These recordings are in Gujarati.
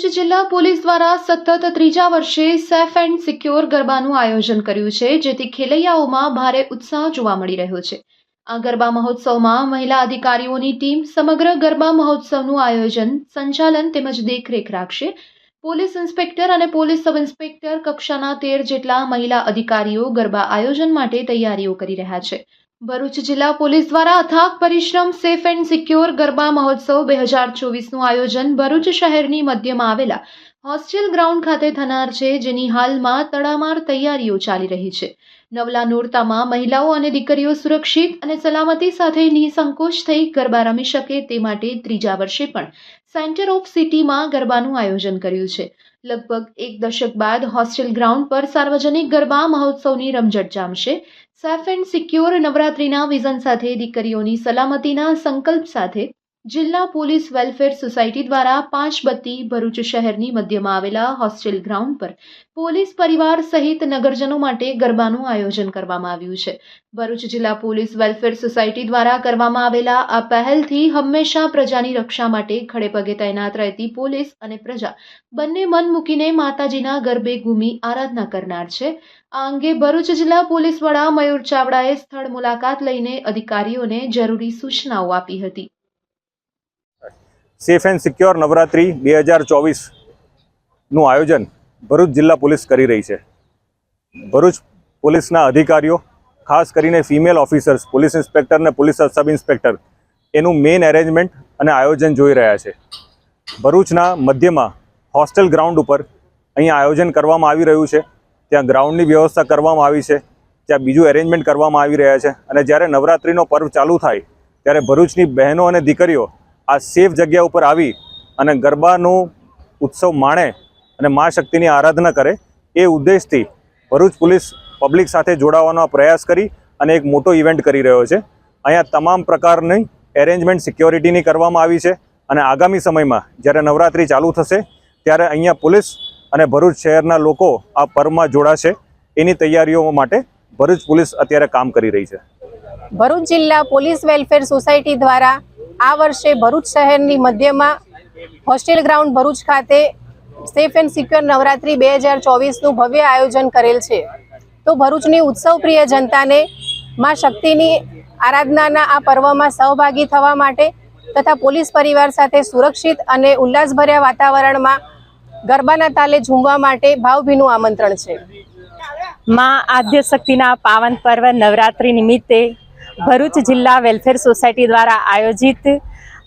ભરૂચ જિલ્લા પોલીસ દ્વારા સતત ત્રીજા વર્ષે સેફ એન્ડ સિક્યોર ગરબાનું આયોજન કર્યું છે, જેથી ખેલૈયાઓમાં ભારે ઉત્સાહ જોવા મળી રહ્યો છે. આ ગરબા મહોત્સવમાં મહિલા અધિકારીઓની ટીમ સમગ્ર ગરબા મહોત્સવનું આયોજન, સંચાલન તેમજ દેખરેખ રાખશે. પોલીસ ઇન્સ્પેક્ટર અને પોલીસ સબ ઇન્સ્પેક્ટર કક્ષાના તેર જેટલા મહિલા અધિકારીઓ ગરબા આયોજન માટે તૈયારીઓ કરી રહ્યા છે. ભરૂચ જિલ્લા પોલીસ દ્વારા અથાગ પરિશ્રમ સેફ એન્ડ સિક્યોર ગરબા મહોત્સવ બે હજાર ચોવીસનું આયોજન ભરૂચ શહેરની મધ્યમાં આવેલા હોસ્ટેલ ગ્રાઉન્ડ ખાતે થનાર છે, જેની હાલમાં તડામાર તૈયારીઓ ચાલી રહી છે. નવલા નોરતામાં મહિલાઓ અને દીકરીઓ સુરક્ષિત અને સલામતી સાથે નિસંકોચ થઈ ગરબા રમી શકે તે માટે ત્રીજા વર્ષે પણ સેન્ટર ઓફ સિટીમાં ગરબાનું આયોજન કર્યું છે. લગભગ એક દશક બાદ હોસ્ટેલ ગ્રાઉન્ડ પર સાર્વજનિક ગરબા મહોત્સવની રમઝટ જામશે. સેફ એન્ડ સિક્યોર નવરાત્રિના વિઝન સાથે દીકરીઓની સલામતીના સંકલ્પ સાથે જિલ્લા પોલીસ વેલફેર સોસાયટી દ્વારા પાંચ બત્તી ભરૂચ શહેરની મધ્યમાં આવેલા હોસ્ટેલ ગ્રાઉન્ડ પર પોલીસ પરિવાર સહિત નગરજનો માટે ગરબાનું આયોજન કરવામાં આવ્યું છે. ભરૂચ જિલ્લા પોલીસ વેલફેર સોસાયટી દ્વારા કરવામાં આવેલા આ પહેલથી હંમેશા પ્રજાની રક્ષા માટે ખડેપગે તૈનાત રહેતી પોલીસ અને પ્રજા બંને મન મૂકીને માતાજીના ગરબે ઘૂમી આરાધના કરનાર છે. આ અંગે ભરૂચ જિલ્લા પોલીસ વડા મયુર ચાવડાએ સ્થળ મુલાકાત લઈને અધિકારીઓને જરૂરી સૂચનાઓ આપી હતી. સેફ એન્ડ સિક્યોર નવરાત્રિ બે હજાર ચોવીસનું આયોજન ભરૂચ જિલ્લા પોલીસ કરી રહી છે. ભરૂચ પોલીસના અધિકારીઓ, ખાસ કરીને ફિમેલ ઓફિસર્સ, પોલીસ ઇન્સ્પેક્ટર અને પોલીસ સબ ઇન્સ્પેક્ટર, એનું મેઇન એરેન્જમેન્ટ અને આયોજન જોઈ રહ્યા છે. ભરૂચના મધ્યમાં હોસ્ટેલ ગ્રાઉન્ડ ઉપર અહીંયા આયોજન કરવામાં આવી રહ્યું છે. ત્યાં ગ્રાઉન્ડની વ્યવસ્થા કરવામાં આવી છે. ત્યાં બીજું એરેન્જમેન્ટ કરવામાં આવી રહ્યા છે. અને જ્યારે નવરાત્રિનો પર્વ ચાલુ થાય, ત્યારે ભરૂચની બહેનો અને દીકરીઓ આ સેફ જગ્યા ઉપર આવી અને ગરબાનો ઉત્સવ માણે અને મા શક્તિની આરાધના કરે એ ઉદ્દેશથી ભરૂચ પોલીસ પબ્લિક સાથે જોડાવાનો પ્રયાસ કરી અને એક મોટો ઇવેન્ટ કરી રહ્યો છે. અહીંયા તમામ પ્રકારની એરેન્જમેન્ટ સિક્યોરિટીની કરવામાં આવી છે અને આગામી સમયમાં જ્યારે નવરાત્રિ ચાલુ થશે ત્યારે અહીંયા પોલીસ અને ભરૂચ શહેરના લોકો આ પર્વમાં જોડાશે એની તૈયારીઓ માટે ભરૂચ પોલીસ અત્યારે કામ કરી રહી છે. ભરૂચ જિલ્લા પોલીસ વેલફેર સોસાયટી દ્વારા આ વર્ષે ભરૂચ શહેરની મધ્યમાં હોસ્ટેલ ગ્રાઉન્ડ ભરૂચ ખાતે સેફ એન્ડ સિક્યોર નવરાત્રી બે હજાર ચોવીસનું ભવ્ય આયોજન કરેલ છે. તો ભરૂચની ઉત્સવપ્રિય જનતાને માં શક્તિની આરાધનાના આ પર્વમાં સહભાગી થવા માટે તથા પોલીસ પરિવાર સાથે સુરક્ષિત અને ઉલ્લાસભર્યા વાતાવરણમાં ગરબાના તાલે ઝૂમવા માટે ભાવભીનું આમંત્રણ છે. માં આદ્ય શક્તિના પાવન પર્વ નવરાત્રિ નિમિત્તે ભરૂચ જિલ્લા વેલફેર સોસાયટી દ્વારા આયોજિત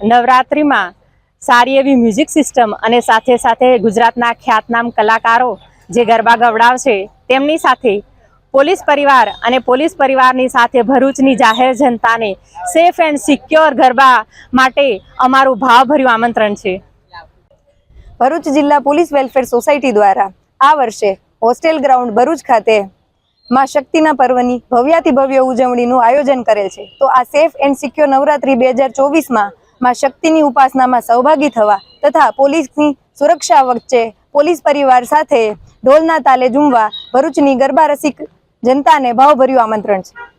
નવરાત્રિમાં સારી એવી મ્યુઝિક સિસ્ટમ અને સાથે સાથે ગુજરાતના ખ્યાતનામ કલાકારો જે ગરબા ગવડાવશે, તેમની સાથે પોલીસ પરિવાર અને પોલીસ પરિવારની સાથે ભરૂચની જાહેર જનતાને સેફ એન્ડ સિક્યોર ગરબા માટે અમારું ભાવભર્યું આમંત્રણ છે. ભરૂચ જિલ્લા પોલીસ વેલફેર સોસાયટી દ્વારા આ વર્ષે હોસ્ટેલ ગ્રાઉન્ડ ભરૂચ ખાતે માં શક્તિના પર્વની ભવ્યાથી ભવ્ય ઉજવણીનું આયોજન કરેલ છે. તો આ સેફ એન્ડ સિક્યોર નવરાત્રી બે હજાર ચોવીસમાં માં શક્તિની ઉપાસનામાં સહભાગી થવા તથા પોલીસની સુરક્ષા વચ્ચે પોલીસ પરિવાર સાથે ઢોલના તાલે ઝૂમવા ભરૂચની ગરબા રસિક જનતાને ભાવભર્યું આમંત્રણ છે.